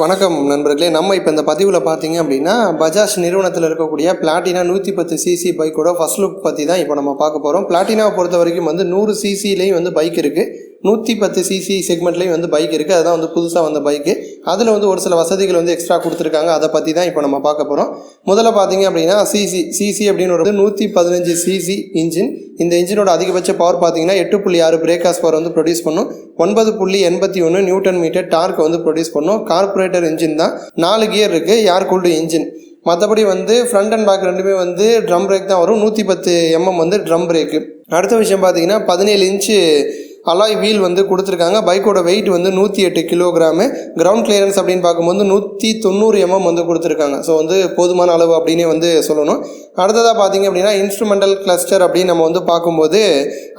வணக்கம் நண்பர்களே. நம்ம இப்போ இந்த பதிவில் பார்த்தீங்க அப்படின்னா பஜாஜ் நிறுவனத்தில் இருக்கக்கூடிய பிளாட்டினா நூற்றி பத்து சிசி பைக்கோட ஃபர்ஸ்ட் லுக் பற்றி தான் இப்போ நம்ம பார்க்க போகிறோம் பிளாட்டினாவை பொறுத்த வரைக்கும் வந்து நூறு சிசிலேயும் வந்து பைக் இருக்குது நூற்றி பத்து சிசி செக்மெண்ட்லேயும் வந்து பைக் இருக்குது அதுதான் வந்து புதுசாக வந்த பைக்கு அதில் வந்து ஒரு சில வசதிகள் வந்து எக்ஸ்ட்ரா கொடுத்துருக்காங்க. அதை பற்றி தான் இப்போ நம்ம பார்க்க போகிறோம் முதல்ல பார்த்தீங்க அப்படின்னா சிசி சிசி அப்படின்னு ஒரு நூற்றி பதினஞ்சு சிசி இன்ஜின் இந்த இன்ஜினோட அதிகபட்ச பவர் பார்த்தீங்கன்னா எட்டு புள்ளி ஆறு பிரேக்காஸ் பவர் வந்து ப்ரொடியூஸ் பண்ணும். ஒன்பது புள்ளி எண்பத்தி ஒன்று நியூட்டன் மீட்டர் டார்க் வந்து ப்ரொடியூஸ் பண்ணும். கார்பரேட்டர் இன்ஜின் தான். நாலு கியர் இருக்குது ஏர் கூல்டு இன்ஜின் மற்றபடி வந்து ஃப்ரண்ட் அண்ட் பேக் ரெண்டுமே வந்து ட்ரம் பிரேக் தான் வரும். நூற்றி பத்து எம்எம் வந்து ட்ரம் பிரேக்கு அடுத்த விஷயம் பார்த்தீங்கன்னா பதினேழு இன்ச்சு அலாய் வீல் வந்து கொடுத்துருக்காங்க. பைக்கோட வெயிட் வந்து நூற்றி எட்டு கிலோகிராமு கிரவுண்ட் கிளியரன்ஸ் அப்படின்னு பார்க்கும்போது நூற்றி தொண்ணூறு எம்எம் வந்து கொடுத்துருக்காங்க. ஸோ வந்து போதுமான அளவு அப்படின்னே வந்து சொல்லணும். அடுத்ததாக பார்த்தீங்க அப்படின்னா இன்ஸ்ட்ருமெண்டல் கிளஸ்டர் அப்படின்னு நம்ம வந்து பார்க்கும்போது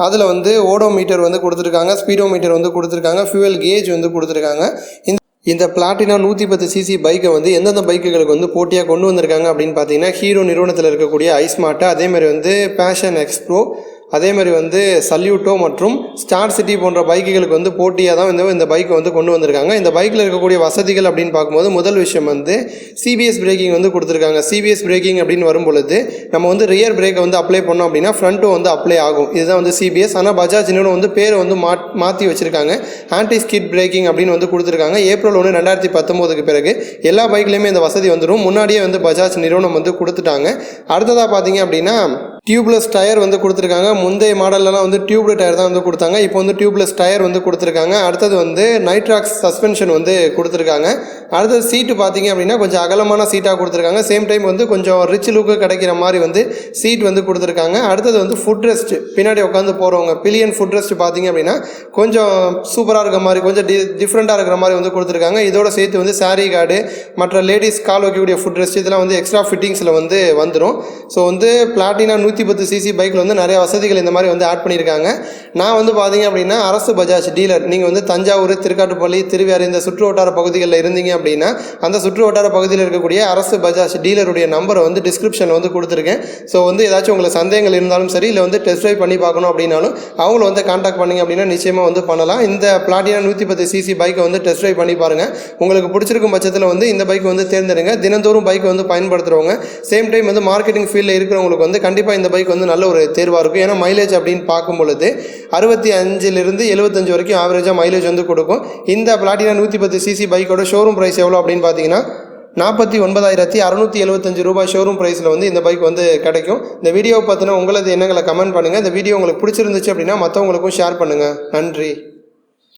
அதில் வந்து ஓடோமீட்டர் வந்து கொடுத்துருக்காங்க ஸ்பீடோ மீட்டர் வந்து கொடுத்துருக்காங்க ஃபியூவல் கேஜ் வந்து கொடுத்துருக்காங்க. இந்த இந்த பிளாட்டினா நூற்றி பத்து சிசி பைக்கை வந்து எந்தெந்த பைக்குகளுக்கு வந்து போட்டியாக கொண்டு வந்திருக்காங்க அப்படின்னு பார்த்தீங்கன்னா ஹீரோ நிறுவனத்தில் இருக்கக்கூடிய ஐஸ்மார்ட்டு அதேமாதிரி வந்து பேஷன் எக்ஸ்ப்ரோ அதே மாதிரி வந்து சல்யூட்டோ மற்றும் ஸ்டார் சிட்டி போன்ற பைக்குகளுக்கு வந்து போட்டியாக தான் வந்து இந்த பைக்கை வந்து கொண்டு வந்திருக்காங்க. இந்த பைக்கில் இருக்கக்கூடிய வசதிகள் அப்படின்னு பார்க்கும்போது முதல் விஷயம் வந்து சிபிஎஸ் பிரேக்கிங் வந்து கொடுத்துருக்காங்க. சிபிஎஸ் பிரேக்கிங் அப்படின்னு வரும் பொழுது நம்ம வந்து ரியர் பிரேக்கை வந்து அப்ளை பண்ணோம் அப்படின்னா ஃப்ரண்ட்டும் வந்து அப்ளை ஆகும். இதுதான் வந்து சிபிஎஸ் ஆனால் பஜாஜ் நிறுவனம் வந்து பேரை வந்து மா மாற்றி வச்சிருக்காங்க. ஆன்டி ஸ்கிட் பிரேக்கிங் அப்படின்னு வந்து கொடுத்துருக்காங்க. ஏப்ரல் ஒன்று ரெண்டாயிரத்தி பத்தொம்போதுக்கு பிறகு எல்லா பைக்லேயுமே இந்த வசதி வந்துடும் முன்னாடியே வந்து பஜாஜ் நிறுவனம் வந்து கொடுத்துட்டாங்க. அடுத்ததாக பார்த்தீங்க அப்படின்னா டியூப்லெஸ் டயர் வந்து கொடுத்துருக்காங்க. முந்தைய மாடல்லலாம் வந்து டியூப்ல டயர் தான் வந்து கொடுத்தாங்க. இப்போ வந்து டியூப்லெஸ் டயர் வந்து கொடுத்துருக்காங்க. அடுத்தது வந்து நைட்ராக்ஸ் சஸ்பென்ஷன் வந்து கொடுத்துருக்காங்க. அடுத்தது சீட்டு பார்த்தீங்க அப்படின்னா கொஞ்சம் அகலமான சீட்டாக கொடுத்துருக்காங்க. சேம் டைம் வந்து கொஞ்சம் ரிச் லுக்கு கிடைக்கிற மாதிரி வந்து சீட் வந்து கொடுத்துருக்காங்க. அடுத்தது வந்து ஃபுட் ரெஸ்ட் பின்னாடி உட்காந்து போகிறவங்க பில்லியன் ஃபுட் ரெஸ்ட் பார்த்தீங்க அப்படின்னா கொஞ்சம் சூப்பராக இருக்கிற மாதிரி கொஞ்சம் டி டிஃப்ரெண்ட்டாக இருக்கிற மாதிரி வந்து கொடுத்துருக்காங்க. இதோட சேர்த்து வந்து சாரீ கார்டு மற்ற லேடிஸ் கால் வைக்கக்கூடிய ஃபுட் ரெஸ்ட் இதெல்லாம் வந்து எக்ஸ்ட்ரா ஃபிட்டிங்ஸில் வந்து வந்துடும் ஸோ வந்து பிளாட்டினா நூற்றி பத்து சிசி பைக்கில் வந்து நிறைய வசதிகள் இந்த மாதிரி வந்து ஆட் பண்ணியிருக்காங்க. நான் வந்து பார்த்தீங்க அப்படின்னா அரசு பஜாஜ் டீலர் நீங்கள் வந்து தஞ்சாவூர் திருக்காட்டுப்பள்ளி திருவையாறு இந்த சுற்று வட்டார பகுதிகளில் இருந்தீங்க அப்படின்னா அந்த சுற்று வட்டார பகுதியில் இருக்கக்கூடிய அரசு பஜாஜ் டீலருடைய நம்பரை வந்து டிஸ்கிரிப்ஷனில் வந்து கொடுத்துருக்கேன். ஸோ வந்து ஏதாச்சும் உங்களுக்கு சந்தேகங்கள் இருந்தாலும் சரி இல்லை வந்து டெஸ்ட் ட்ரைவ் பண்ணி பார்க்கணும் அப்படின்னாலும் அவங்கள வந்து காண்டாக்ட் பண்ணிங்க அப்படின்னா நிச்சயமாக வந்து பண்ணலாம். இந்த பிளாட்டினா நூற்றி பத்து சிசி பைக்கை வந்து டெஸ்ட் ட்ரைவ் பண்ணி பாருங்கள் உங்களுக்கு பிடிச்சிருக்கும் பட்சத்தில் வந்து இந்த பைக் வந்து தேர்ந்தெடுங்க. தினந்தோறும் பைக் வந்து பயன்படுத்துகிறவங்க சேம் டைம் வந்து மார்க்கெட்டிங் ஃபீல்டில் இருக்கிறவங்களுக்கு வந்து கண்டிப்பாக இந்த பைக் வந்து நல்ல ஒரு தேர்வாக இருக்கும். ஏன்னா மைலேஜ் அப்படின்னு பார்க்கும் பொழுது அறுபத்தி அஞ்சிலிருந்து எழுபத்தஞ்சு வரைக்கும் ஆவரேஜாக மைலேஜ் வந்து கொடுக்கும். இந்த பிளாட்டினா நூற்றி பத்து சிசி பைக்கோட ஷோரூம் ப்ரைஸ் எவ்வளோ அப்படின்னு பார்த்தீங்கன்னா நாற்பத்தி ஒன்பதாயிரத்தி அறநூற்றி எழுபத்தஞ்சு ரூபாய் ஷோரூம் ப்ரைஸில் வந்து இந்த பைக் வந்து கிடைக்கும். இந்த வீடியோவை பார்த்தினா உங்களது எண்ணங்களை கமெண்ட் பண்ணுங்கள் இந்த வீடியோ உங்களுக்கு பிடிச்சிருந்துச்சு அப்படின்னா மற்றவங்களுக்கும் ஷேர் பண்ணுங்கள் நன்றி.